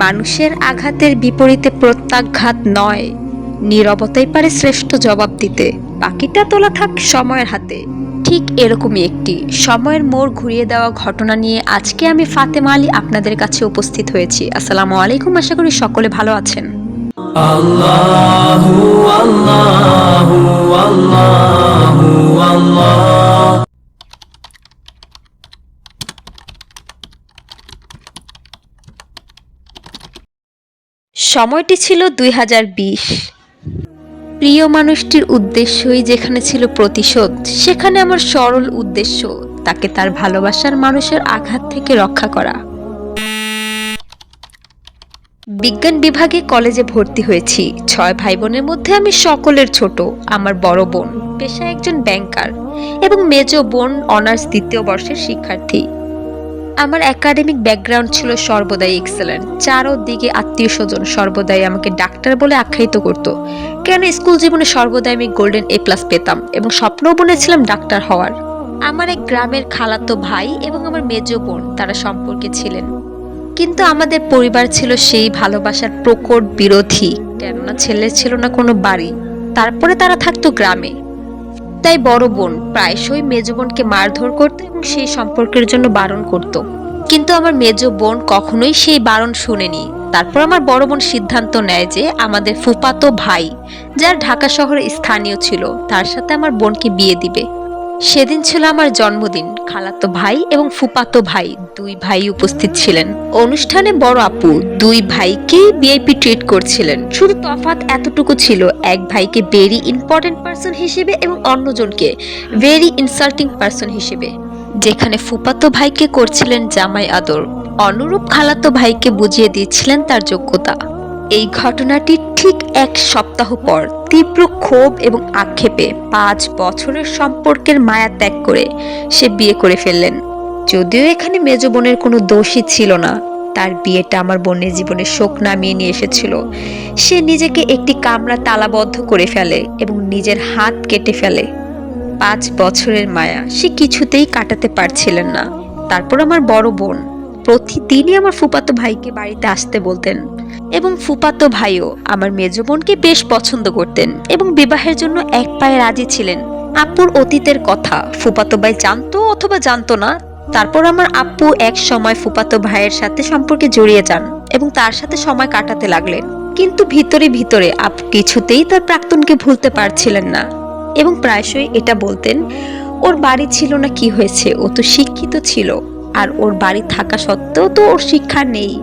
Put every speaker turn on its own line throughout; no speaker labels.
মানুষের আঘাতের বিপরীতে প্রত্যাঘাত নয়। নীরবতাই পারে শ্রেষ্ঠ জবাব দিতে। বাকিটা তোলা থাক সময়ের হাতে। ঠিক এরকমই একটি সময়ের মোড় ঘুরিয়ে দেওয়া ঘটনা নিয়ে আজকে আমি ফাতেমা আলী আপনাদের কাছে উপস্থিত হয়েছি। আসসালামু আলাইকুম, আশা করি সকলে ভালো আছেন।
Allahu Allahu Allahu Allah
সময়টি ছিল দুই হাজার বিশ। প্রিয় মানুষটির উদ্দেশ্যই যেখানে ছিল প্রতিশোধ, সেখানে আমার সরল উদ্দেশ্য, তাকে তার ভালোবাসার মানুষের আঘাত থেকে রক্ষা করা। বিজ্ঞান বিভাগে কলেজে ভর্তি হয়েছি। ছয় ভাই বোনের মধ্যে আমি সকলের ছোট, আমার বড় বোন, পেশায় একজন ব্যাংকার এবং মেজ বোন অনার্স দ্বিতীয় বর্ষের শিক্ষার্থী। আমার একাডেমিক ব্যাকগ্রাউন্ড ছিল সর্বদাই এক্সেলেন্ট চারোদিকে আত্মীয় স্বজন সর্বদাই আমাকে ডাক্তার বলে আখ্যায়িত করত। কেন স্কুল জীবনে সর্বদাই আমি গোল্ডেন এ প্লাস পেতাম এবং স্বপ্নও বনেছিলাম ডাক্তার হওয়ার। আমার এক গ্রামের খালাতো ভাই এবং আমার মেজ বোন, তারা সম্পর্কে ছিলেন। কিন্তু আমাদের পরিবার ছিল সেই ভালোবাসার প্রকট বিরোধী। কেননা ছেলে ছিল না কোনো বাড়ি। তারপরে তারা থাকতো গ্রামে। তাই বড় বোন প্রায়শই মেজ বোনকে মারধর করত এবং সেই সম্পর্কের জন্য বারণ করত। কিন্তু আমার মেজ বোন কখনোই সেই বারণ শুনেনি। তারপর আমার বড় বোন সিদ্ধান্ত নেয় যে আমাদের ফুপাতো ভাই, যার ঢাকা শহরে স্থানীয় ছিল, তার সাথে আমার বোনকে বিয়ে দিবে। সেদিন ছিল আমার জন্মদিন। খালাতো ভাই এবং ফুপাতো ভাই দুই ভাই উপস্থিত ছিলেন। অনুষ্ঠানে বড় আপু দুই ভাইকে ভিআইপি ট্রিট করছিলেন। শুধু তফাৎ এতটুকু ছিল, এক ভাইকে ভেরি ইম্পর্টেন্ট পার্সন হিসেবে এবং অন্যজনকে ভেরি ইনসাল্টিং পার্সন হিসেবে। যেখানে ফুপাতো ভাইকে করছিলেন জামাই আদর। অনুরূপ খালাতো ভাইকে বুঝিয়ে দিচ্ছিলেন তার যোগ্যতা। এই ঘটনাটি ঠিক এক সপ্তাহ পর তীব্র ক্ষোভ এবং আক্ষেপে পাঁচ বছরের সম্পর্কের মায়া ত্যাগ করে সে বিয়ে করে ফেললেন। যদিও এখানে মেজ বোনের কোনো দোষই ছিল না, তার বিয়েটা আমার বোনের জীবনে শোক নামিয়ে নিয়ে এসেছিল। সে নিজেকে একটি কামরা তালাবদ্ধ করে ফেলে এবং নিজের হাত কেটে ফেলে। পাঁচ বছরের মায়া সে কিছুতেই কাটাতে পারছিলেন না। তারপর আমার বড় বোন। প্রতিদিনই আমার ফুপাতো ভাইকে বাড়িতে আসতে বলতেন এবং ফুপাতো ভাইও আমার মেজ বোনকে বেশ পছন্দ করতেন এবং বিবাহের জন্য এক পায়ে রাজি ছিলেন। আপুর অতীতের কথা ফুপাতো ভাই জানতো অথবা জানতো না, তারপর আমার আপু এক সময় ফুপাতো ভাইয়ের সাথে সম্পর্কে জড়িয়ে যান এবং তার সাথে সময় কাটাতে লাগলেন। কিন্তু ভিতরে ভিতরে আপু কিছুতেই তার প্রাক্তনকে ভুলতে পারছিলেন না এবং প্রায়শই এটা বলতেন, ওর বাড়ি ছিল না কি হয়েছে, ও তো শিক্ষিত ছিল। আর ওর বাড়ি থাকা সত্ত্বেও তো ওর শিক্ষা নেই।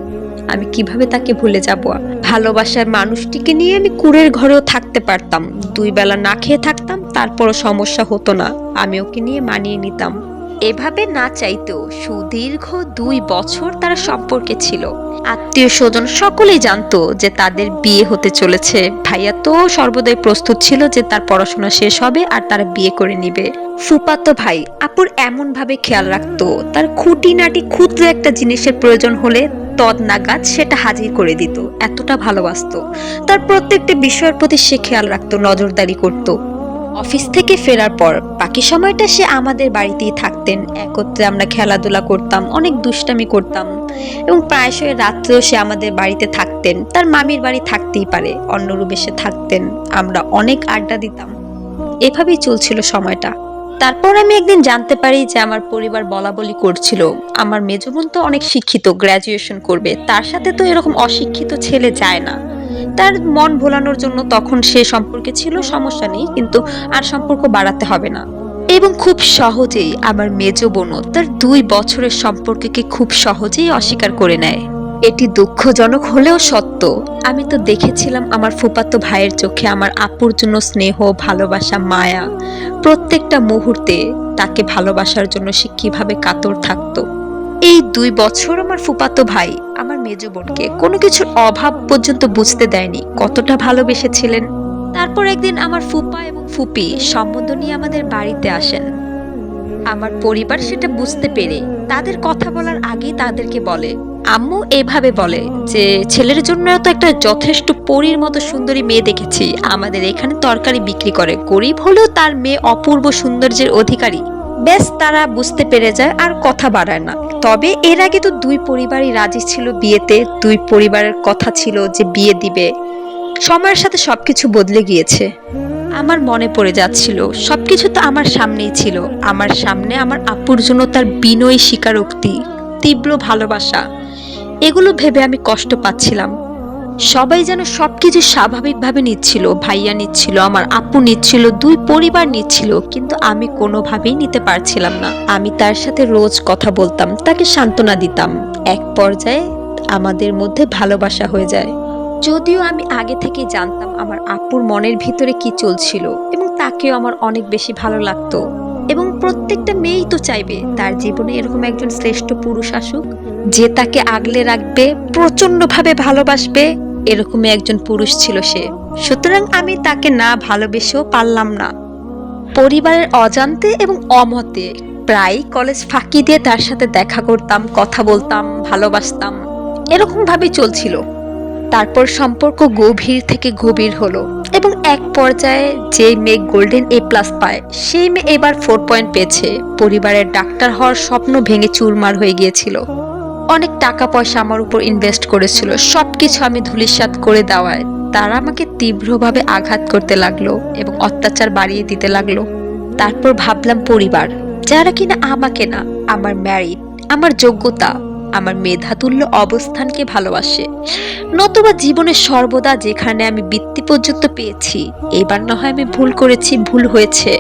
আমি কীভাবে তাকে ভুলে যাব? ভালোবাসার মানুষটিকে নিয়ে আমি কুড়ের ঘরেও থাকতে পারতাম। দুই বেলা না খেয়ে থাকতাম, তারপরও সমস্যা হতো না। আমি ওকে নিয়ে মানিয়ে নিতাম। এভাবে না চাইতেও সুদীর্ঘ দুই বছর তারা সম্পর্কে ছিল। আত্মীয় স্বজন সকলেই জানতো যে তাদের বিয়ে হতে চলেছে। ভাইয়া তো সর্বদাই প্রস্তুত ছিল যে তার পড়াশোনা শেষ হবে আর তারা বিয়ে করে নিবে। ফুপাতো ভাই, আপুর এমন ভাবে খেয়াল রাখতো, তার খুঁটিনাটি ক্ষুদ্র একটা জিনিসের প্রয়োজন হলে তদ নাগাদ সেটা হাজির করে দিত, এতটা ভালোবাসতো। তার প্রত্যেকটা বিষয়ের প্রতি সে খেয়াল রাখতো, নজরদারি করতো। অফিস থেকে ফেরার পর বাকি সময়টা সে আমাদের বাড়িতেই থাকতেন। একত্রে আমরা খেলাধুলা করতাম, অনেক দুষ্টামি করতাম এবং প্রায়শই রাত্রেও সে আমাদের বাড়িতে থাকতেন। তার মামির বাড়ি থাকতেই পারে অন্য রুমে সে থাকতেন। আমরা অনেক আড্ডা দিতাম। এভাবেই চলছিল সময়টা। তারপর আমি একদিন জানতে পারি যে আমার পরিবার বলা বলি করছিল। আমার মেজ বোন তো অনেক শিক্ষিত গ্র্যাজুয়েশন করবে। তার সাথে তো এরকম অশিক্ষিত ছেলে যায় না। তার মন ভোলানোর জন্য তখন সে সম্পর্কে ছিল, সমস্যা নেই, কিন্তু আর সম্পর্ক বাড়াতে হবে না। এবং খুব সহজেই আমার মেজ বোনও তার দুই বছরের সম্পর্ককে খুব সহজেই অস্বীকার করে নেয়। এটি দুঃখজনক হলেও সত্য। আমি তো দেখেছিলাম আমার ফুপাতো ভাইয়ের চোখে আমার আপুর জন্য স্নেহ, ভালোবাসা, মায়া। প্রত্যেকটা মুহূর্তে তাকে ভালোবাসার জন্য সে কীভাবে কাতর থাকতো। এই দুই বছর আমার ফুপাতো ভাই আমার মেজ বোনকে কোনো কিছুর অভাব পর্যন্ত বুঝতে দেয়নি কতটা ভালোবেসেছিলেন। তারপর একদিন আমার ফুপা এবং ফুপি সম্বন্ধ নিয়ে আমাদের বাড়িতে আসেন। আমার পরিবার সেটা বুঝতে পেরে তাদের কথা বলার আগেই তাদেরকে বলে, আম্মু এভাবে বলে যে, ছেলের জন্য তো একটা যথেষ্ট পরীর মতো সুন্দরী মেয়ে দেখেছি। আমাদের এখানে তরকারি বিক্রি করে। গরিব হলেও তার মেয়ে অপূর্ব সৌন্দর্যের অধিকারী। বেশ তারা বুঝতে পেরে যায় আর কথা বাড়ায় না। তবে এর আগে তো দুই পরিবারই রাজি ছিল বিয়েতে, দুই পরিবারের কথা ছিল যে বিয়ে দিবে। সময়ের সাথে সবকিছু বদলে গিয়েছে। আমার মনে পড়ে যাচ্ছিল, সবকিছু তো আমার সামনেই ছিল। আমার সামনে আমার আপুর জন্য তার বিনয়ী স্বীকারোক্তি, তীব্র ভালোবাসা, এগুলো ভেবে আমি কষ্ট পাচ্ছিলাম। সবাই যেন সবকিছু স্বাভাবিকভাবে নিচ্ছিল। ভাইয়া নিচ্ছিল, আমার আপু নিচ্ছিল, দুই পরিবার নিচ্ছিল, কিন্তু আমি কোনোভাবেই নিতে পারছিলাম না। আমি তার সাথে রোজ কথা বলতাম, তাকে সান্ত্বনা দিতাম। এক পর্যায়ে আমাদের মধ্যে ভালোবাসা হয়ে যায়। যদিও আমি আগে থেকেই জানতাম আমার আপুর মনের ভিতরে কি চলছিল এবং তাকেও আমার অনেক বেশি ভালো লাগতো। এবং প্রত্যেকটা মেয়েই তো চাইবে, তার জীবনে এরকম একজন শ্রেষ্ঠ পুরুষ আসুক, যে তাকে আগলে রাখবে প্রচন্ডভাবে ভালোবাসবে এরকমই একজন পুরুষ ছিল সে। সুতরাং আমি তাকে না ভালোবেসেও পারলাম না। পরিবারের অজান্তে এবং অমতে প্রায় কলেজ ফাঁকি দিয়ে তার সাথে দেখা করতাম, কথা বলতাম, ভালোবাসতাম। এরকম ভাবেই চলছিল। তারপর সম্পর্ক গভীর থেকে গভীর হলো এবং এক পর্যায়ে যে মেয়ে গোল্ডেন এ প্লাস পায়, সেই মেয়ে এবার ফোর পয়েন্ট পেয়েছে। পরিবারের ডাক্তার হওয়ার স্বপ্ন ভেঙে চুরমার হয়ে গিয়েছিল। অনেক টাকা পয়সা আমার উপর ইনভেস্ট করেছিল। সবকিছু আমি ধুলিসাৎ করে দেওয়ায় তারা আমাকে তীব্রভাবে আঘাত করতে লাগল এবং অত্যাচার বাড়িয়ে দিতে লাগল। তারপর ভাবলাম পরিবার, যারা কিনা আমাকে না, আমার ম্যারিড আমার যোগ্যতা, আমার মেধাতুল্য অবস্থানকে ভালোবাসে। নতুবা জীবনে সর্বদা যেখানে আমি বৃত্তি পর্যন্ত পেয়েছি, এবার না হয় আমি ভুল করেছি, ভুল হয়েছে।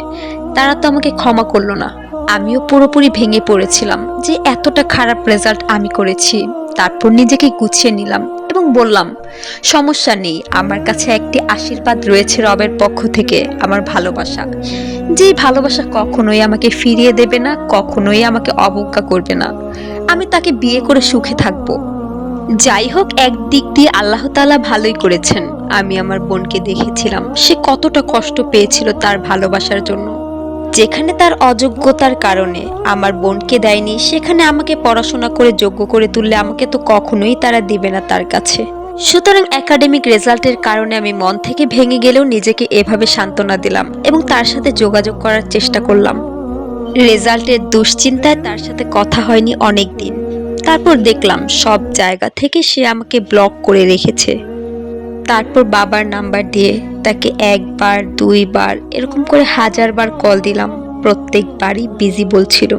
তারা তো আমাকে ক্ষমা করল না। আমিও পুরোপুরি ভেঙে পড়েছিলাম যে এতটা খারাপ রেজাল্ট আমি করেছি। তারপর নিজেকে গুছিয়ে নিলাম এবং বললাম, সমস্যা নেই, আমার কাছে একটি আশীর্বাদ রয়েছে রবের পক্ষ থেকে, আমার ভালোবাসা। যে ভালোবাসা কখনোই আমাকে ফিরিয়ে দেবে না, কখনোই আমাকে অবজ্ঞা করবে না। আমি তাকে বিয়ে করে সুখে থাকব। যাই হোক, একদিক দিয়ে আল্লাহ তাআলা ভালোই করেছেন। আমি আমার বোনকে দেখেছিলাম, সে কতটা কষ্ট পেয়েছিল তার ভালোবাসার জন্য। যেখানে তার অযোগ্যতার কারণে আমার বোনকে দেয়নি, সেখানে আমাকে পড়াশোনা করে যোগ্য করে তুললে আমাকে তো কখনোই তারা দিবে না তার কাছে। সুতরাং একাডেমিক রেজাল্টের কারণে আমি মন থেকে ভেঙে গেলেও নিজেকে এভাবে সান্ত্বনা দিলাম এবং তার সাথে যোগাযোগ করার চেষ্টা করলাম। রেজাল্টের দুশ্চিন্তায় তার সাথে কথা হয়নি অনেক দিন তারপর দেখলাম সব জায়গা থেকে সে আমাকে ব্লক করে রেখেছে। তারপর বাবার নাম্বার দিয়ে তাকে একবার, দুইবার, এরকম করে হাজারবার কল দিলাম। প্রত্যেকবারই বিজি বলছিল।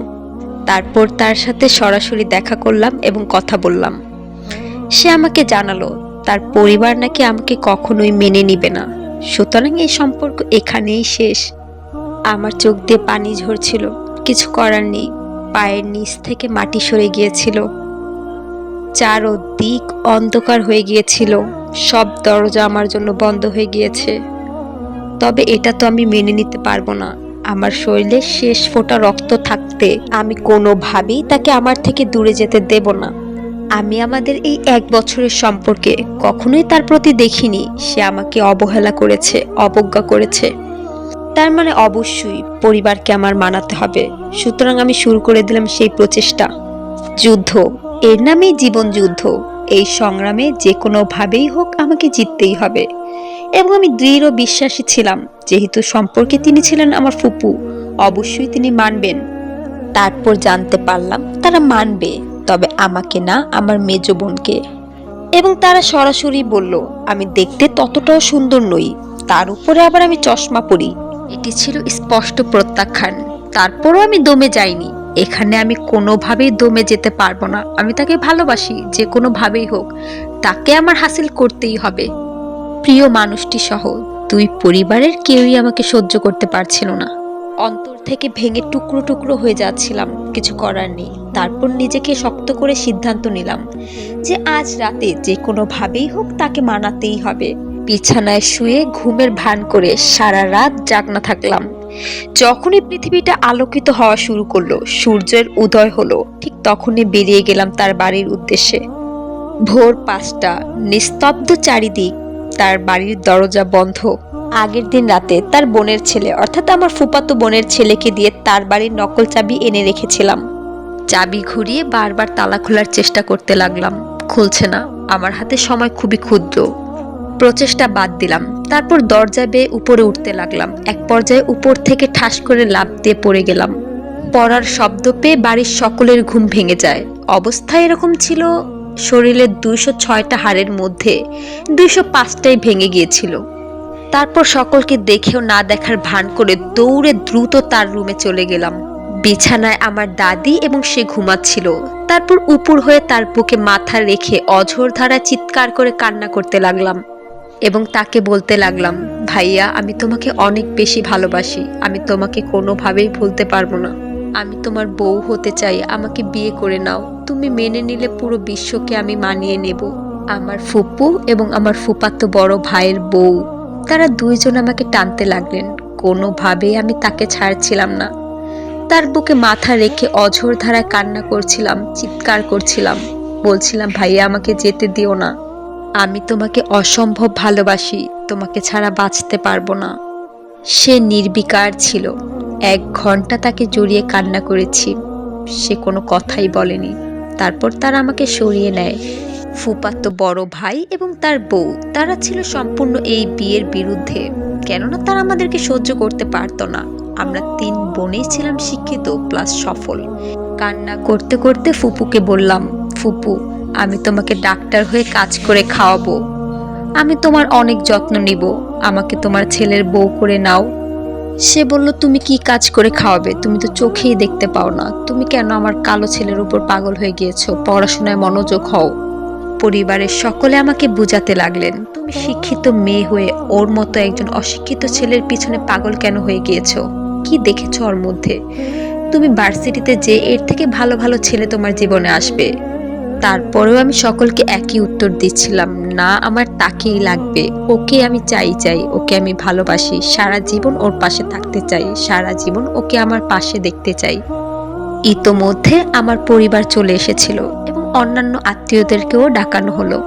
তারপর তার সাথে সরাসরি দেখা করলাম এবং কথা বললাম। সে আমাকে জানালো, তার পরিবার নাকি আমাকে কখনোই মেনে নিবে না। সুতরাং এই সম্পর্ক এখানেই শেষ। আমার চোখ দিয়ে পানি ঝরছিল। কিছু করার নেই। পায়ের নিচ থেকে মাটি সরে গিয়েছিল। চারদিক অন্ধকার হয়ে গিয়েছিল। সব দরজা আমার জন্য বন্ধ হয়ে গিয়েছে। তবে এটা তো আমি মেনে নিতে পারব না। আমার শরীরে শেষ ফোঁটা রক্ত থাকতে আমি কোনোভাবেই তাকে আমার থেকে দূরে যেতে দেব না। আমি আমাদের এই এক বছরের সম্পর্কে কখনোই তার প্রতি দেখিনি। সে আমাকে অবহেলা করেছে, অবজ্ঞা করেছে। তার মানে অবশ্যই পরিবারকে আমার মানাতে হবে। সুতরাং আমি শুরু করে দিলাম সেই প্রচেষ্টা। যুদ্ধ। এর নামেই জীবন যুদ্ধ। এই সংগ্রামে যে কোনোভাবেই হোক আমাকে জিততেই হবে। এবং আমি দৃঢ় বিশ্বাসী ছিলাম, যেহেতু সম্পর্কে তিনি ছিলেন আমার ফুপু। অবশ্যই তিনি মানবেন। তারপর জানতে পারলাম তারা মানবে, তবে আমাকে না আমার মেজ বোনকে। এবং তারা সরাসরি বলল, আমি দেখতে ততটাও সুন্দর নই। তার উপরে আবার আমি চশমা পরি। এটি ছিল স্পষ্ট প্রত্যাখ্যান। তারপরও আমি দমে যাইনি। এখানে আমি কোনোভাবেই দমে যেতে পারব না। আমি তাকে ভালোবাসি, যে কোনোভাবেই হোক। তাকে আমার হাসিল করতেই হবে। প্রিয় মানুষটি সহ দুই পরিবারের কেউই আমাকে সহ্য করতে পারছিল না। অন্তর থেকে ভেঙে টুকরো টুকরো হয়ে যাচ্ছিলাম, কিছু করার নেই। তারপর নিজেকে শক্ত করে সিদ্ধান্ত নিলাম যে আজ রাতে যে কোনোভাবেই হোক তাকে মানাতেই হবে। বিছানায় শুয়ে ঘুমের ভান করে সারা রাত জাগনা থাকলাম। যখনই পৃথিবীটা আলোকিত হওয়া শুরু করল, সূর্যের উদয় হলো, ঠিক তখনই বেরিয়ে গেলাম তার বাড়ির উদ্দেশ্যে। ভোর পাঁচটা, নিস্তব্ধ চারিদিক, তার বাড়ির দরজা বন্ধ। আগের দিন রাতে তার বোনের ছেলে, অর্থাৎ আমার ফুপাতো বোনের ছেলেকে দিয়ে তার বাড়ির নকল চাবি এনে রেখেছিলাম। চাবি ঘুরিয়ে বারবার তালা খোলার চেষ্টা করতে লাগলাম। খুলছে না। আমার হাতে সময় খুবই ক্ষুদ্র। প্রচেষ্টা বাদ দিলাম। তারপর দরজা বেয়ে উপরে উঠতে লাগলাম। এক পর্যায়ে উপর থেকে ঠাস করে লাফ দিয়ে পড়ে গেলাম। পড়ার শব্দ পেয়ে বাড়ির সকলের ঘুম ভেঙে যায়। অবস্থা এরকম ছিল শরীরের দুইশো ছয়টা হাড়ের মধ্যে দুইশো পাঁচটাই ভেঙে গিয়েছিল। তারপর সকলকে দেখেও না দেখার ভান করে দৌড়ে দ্রুত তার রুমে চলে গেলাম। বিছানায় আমার দাদি এবং সে ঘুমাচ্ছিল। তারপর উপর হয়ে তার বুকে মাথা রেখে অঝোর ধারা চিৎকার করে কান্না করতে লাগলাম। এবং তাকে বলতে লাগলাম, ভাইয়া, আমি তোমাকে অনেক বেশি ভালোবাসি। আমি তোমাকে কোনোভাবেই ভুলতে পারব না। আমি তোমার বউ হতে চাই। আমাকে বিয়ে করে নাও। তুমি মেনে নিলে পুরো বিশ্বকে আমি মানিয়ে নেব। আমার ফুপু এবং আমার ফুপাতো বড় ভাইয়ের বউ। তারা দুইজন আমাকে টানতে লাগলেন। কোনোভাবেই আমি তাকে ছাড়ছিলাম না। তার বুকে মাথা রেখে অঝোর ধারায় কান্না করছিলাম, চিৎকার করছিলাম। বলছিলাম, ভাইয়া, আমাকে যেতে দিও না। আমি তোমাকে অসম্ভব ভালোবাসি, তোমাকে ছাড়া বাঁচতে পারব না। সে নির্বিকার ছিল। এক ঘণ্টা তাকে জড়িয়ে কান্না করেছি। সে কোনো কথাই বলেনি। তারপর তারা আমাকে সরিয়ে নেয়। ফুপাতো বড় ভাই এবং তার বউ, তারা ছিল সম্পূর্ণ এই বিয়ের বিরুদ্ধে। কেননা তারা আমাদেরকে সহ্য করতে পারতো না। আমরা তিন বোনেই ছিলাম শিক্ষিত প্লাস সফল। কান্না করতে করতে ফুপুকে বললাম, ফুপু আমি তোমাকে ডাক্তার হয়ে কাজ করে খাওয়াবো। আমি তোমার অনেক যত্ন নিব। আমাকে তোমার ছেলের বউ করে নাও। সে বলল, তুমি কি কাজ করে খাওয়াবে? তুমি তো চোখেই দেখতে পাও না। তুমি কেন আমার কালো ছেলের উপর পাগল হয়ে গিয়েছো? পড়াশোনায় মনোযোগ হও। পরিবারের সকলে আমাকে বুঝাতে লাগলেন, তুমি শিক্ষিত মেয়ে হয়ে ওর মতো একজন অশিক্ষিত ছেলের পিছনে পাগল কেন হয়ে গিয়েছো? কি দেখেছ ওর মধ্যে? তুমি ভার্সিটিতে যে এর থেকে ভালো ভালো ছেলে তোমার জীবনে আসবে। তারপরেও আমি সকলকে একই উত্তর দিচ্ছিলাম, না, আমার তাকেই লাগবে। ওকে আমি চাই চাই। ওকে আমি ভালোবাসি। সারা জীবন ওর পাশে থাকতে চাই। সারা জীবন ওকে আমার পাশে দেখতে চাই। ইতোমধ্যে আমার পরিবার চলে এসেছিল এবং অন্যান্য আত্মীয়দেরকেও ডাকানো হলো।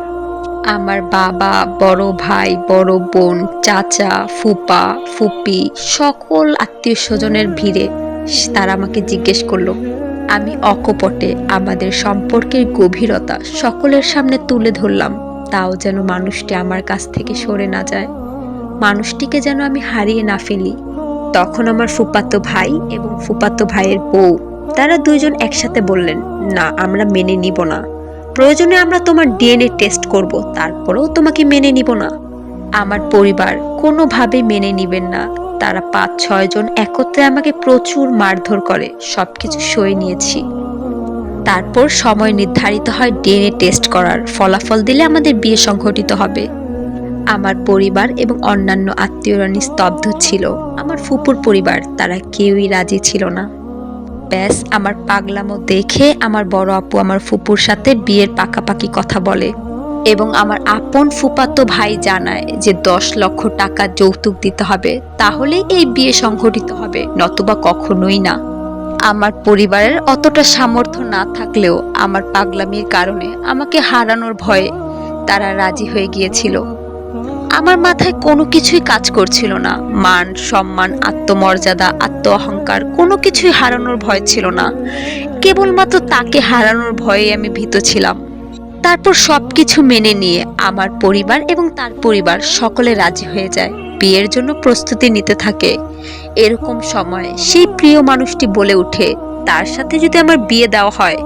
আমার বাবা, বড় ভাই, বড় বোন, চাচা, ফুপা, ফুপি, সকল আত্মীয় স্বজনের ভিড়ে তারা আমাকে জিজ্ঞেস করল আমি অকপটে আমাদের সম্পর্কের গভীরতা সকলের সামনে তুলে ধরলাম, তাও যেন মানুষটি আমার কাছ থেকে সরে না যায়। মানুষটিকে যেন আমি হারিয়ে না ফেলি। তখন আমার ফুপাতো ভাই এবং ফুপাতো ভাইয়ের বউ, তারা দুইজন একসাথে বললেন, না, আমরা মেনে নিব না। প্রয়োজনে আমরা তোমার ডিএনএ টেস্ট করব, তারপরেও তোমাকে মেনে নিব না। আমার পরিবার কোনোভাবে মেনে নিবেন না। তারা পাঁচ, ছয় জন একত্রে আমাকে প্রচুর মারধর করে, সবকিছু সয়ে নিয়েছি। তারপর সময় নির্ধারিত হয় ডিএনএ টেস্ট করার, ফলাফল দিলে আমাদের বিয়ে সংঘটিত হবে। আমার পরিবার এবং অন্যান্য আত্মীয়রা নিস্তব্ধ ছিল। আমার ফুপুর পরিবার, তারা কেউই রাজি ছিল না। ব্যাস, আমার পাগলামো দেখে আমার বড় আপু আমার ফুপুর সাথে বিয়ের পাকাপাকি কথা বলে। এবং আমার আপন ফুপাতো ভাই জানায় যে দশ লক্ষ টাকা যৌতুক দিতে হবে তাহলেই এই বিয়ে সংঘটিত হবে, নতুবা কখনোই না। আমার পরিবারের অতটা সামর্থ্য না থাকলেও আমার পাগলামির কারণে আমাকে হারানোর ভয়ে তারা রাজি হয়ে গিয়েছিল। আমার মাথায় কোনো কিছুই কাজ করছিল না। মান, সম্মান, আত্মমর্যাদা আত্ম অহংকার কোনো কিছুই হারানোর ভয় ছিল না। কেবলমাত্র তাকে হারানোর ভয়ে আমি ভীত ছিলাম। তারপর সব কিছু মেনে নিয়ে আমার পরিবার এবং তার পরিবার সকলে রাজি হয়ে যায়। বিয়ের জন্য প্রস্তুতি নিতে থাকে। এরকম সময় সেই প্রিয় মানুষটি বলে ওঠে, তার সাথে যদি আমার বিয়ে দেওয়া হয়,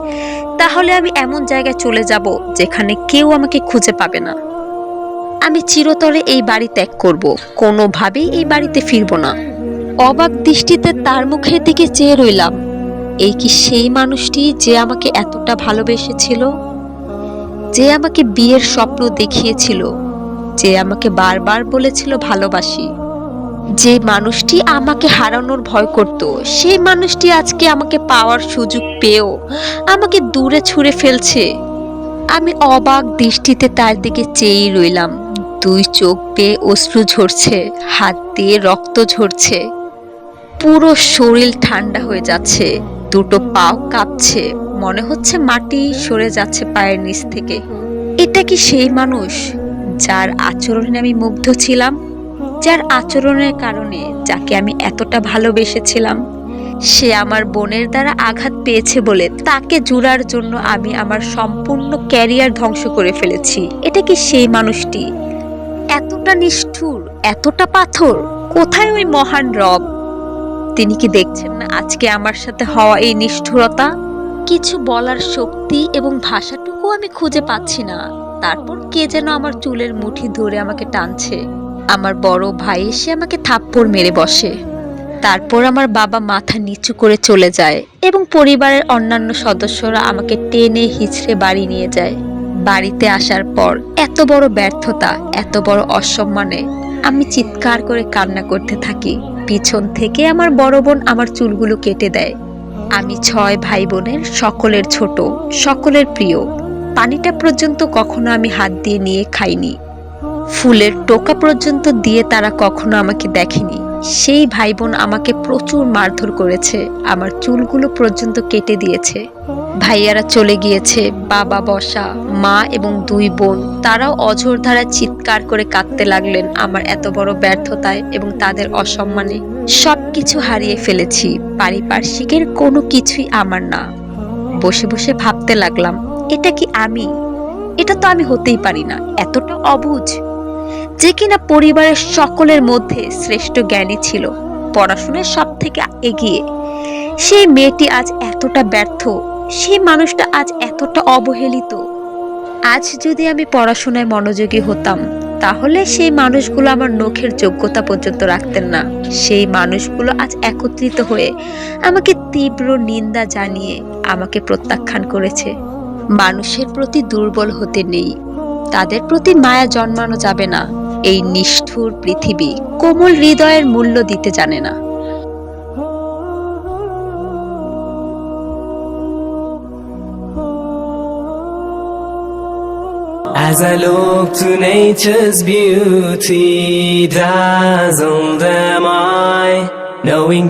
তাহলে আমি এমন জায়গায় চলে যাব যেখানে কেউ আমাকে খুঁজে পাবে না। আমি চিরতরে এই বাড়ি ত্যাগ করব, কোনোভাবেই এই বাড়িতে ফিরব না। অবাক দৃষ্টিতে তার মুখের দিকে চেয়ে রইলাম। এই কি সেই মানুষটি যে আমাকে এতটা ভালোবেসেছিল? যে আমাকে বিয়ের স্বপ্ন দেখিয়েছিল, যে আমাকে বারবার বলেছিল ভালোবাসি। যে মানুষটি আমাকে হারানোর ভয় করত, সেই মানুষটি আজকে আমাকে পাওয়ার সুযোগ পেয়েও আমাকে দূরে ছুঁড়ে ফেলছে। আমি অবাক দৃষ্টিতে তার দিকে চেয়েই রইলাম। দুই চোখ পেয়ে অশ্রু ঝরছে, হাত দিয়ে রক্ত ঝরছে। পুরো শরীর ঠান্ডা হয়ে যাচ্ছে, দুটো পাও কাঁপছে। মনে হচ্ছে মাটি সরে যাচ্ছে পায়ের নিচ থেকে। এটা কি সেই মানুষ যার আচরণে আমি মুগ্ধ ছিলাম? যার আচরণের কারণে যাকে আমি এতটা ভালোবেসেছিলাম? সে আমার বোনের দ্বারা আঘাত পেয়েছে বলে তাকে জুড়ার জন্য আমি আমার সম্পূর্ণ ক্যারিয়ার ধ্বংস করে ফেলেছি। এটা কি সেই মানুষটি? এতটা নিষ্ঠুর, এতটা পাথর, কোথায় ওই মহান রব? তিনি কি দেখছেন না আজকে আমার সাথে হওয়া এই নিষ্ঠুরতা? কিছু বলার শক্তি এবং ভাষাটুকু আমি খুঁজে পাচ্ছি না। তারপর কে যেন আমার চুলের মুঠি ধরে আমাকে টানছে। আমার বড় ভাই এসে আমাকে থাপ্পড় মেরে বসে। তারপর আমার বাবা মাথা নিচু করে চলে যায় এবং পরিবারের অন্যান্য সদস্যরা আমাকে টেনে হিচড়ে বাড়ি নিয়ে যায়। বাড়িতে আসার পর এত বড় ব্যর্থতা, এত বড় অসম্মানে আমি চিৎকার করে কান্না করতে থাকি। পিছন থেকে আমার বড় বোন আমার চুলগুলো কেটে দেয়। আমি ছয় ভাই বোনের সকলের ছোট, সকলের প্রিয়। পানিটা পর্যন্ত কখনো আমি হাত দিয়ে নিয়ে খাইনি। ফুলের টোকা পর্যন্ত দিয়ে তারা কখনো আমাকে দেখেনি। সেই ভাই বোন আমাকে প্রচুর মারধর করেছে, আমার চুলগুলো পর্যন্ত কেটে দিয়েছে। ভাইয়ারা চলে গিয়েছে, বাবা বসা, মা এবং দুই বোন। তারাও অঝোর ধারা চিৎকার করে কাঁদতে লাগলেন আমার এত বড় ব্যর্থতায় এবং তাদের অসম্মানে। সবকিছু হারিয়ে ফেলেছি। পারিপার্শ্বিকের কোনো কিছুই আমার না। বসে বসে ভাবতে লাগলাম, এটা কি আমি? এটা তো আমি হতেই পারি না, এতটা অবুঝ। যে কিনা পরিবারের সকলের মধ্যে শ্রেষ্ঠ জ্ঞানী ছিল, পড়াশোনায় সব থেকে এগিয়ে। সেই মেয়েটি আজ এতটা ব্যর্থ, সেই মানুষটা আজ এতটা অবহেলিত। আজ যদি আমি পড়াশোনায় মনোযোগী হতাম তাহলে সেই মানুষগুলো আমার নখের যোগ্যতা পর্যন্ত রাখতেন না। সেই মানুষগুলো আজ একত্রিত হয়ে আমাকে তীব্র নিন্দা জানিয়ে আমাকে প্রত্যাখ্যান করেছে। মানুষের প্রতি দুর্বল হতে নেই। তাদের প্রতি মায়া জন্মানো যাবে না। এই নিষ্ঠুর পৃথিবী কোমল হৃদয়ের মূল্য দিতে জানে না।
As I look to nature's beauty, dazzled am I, knowing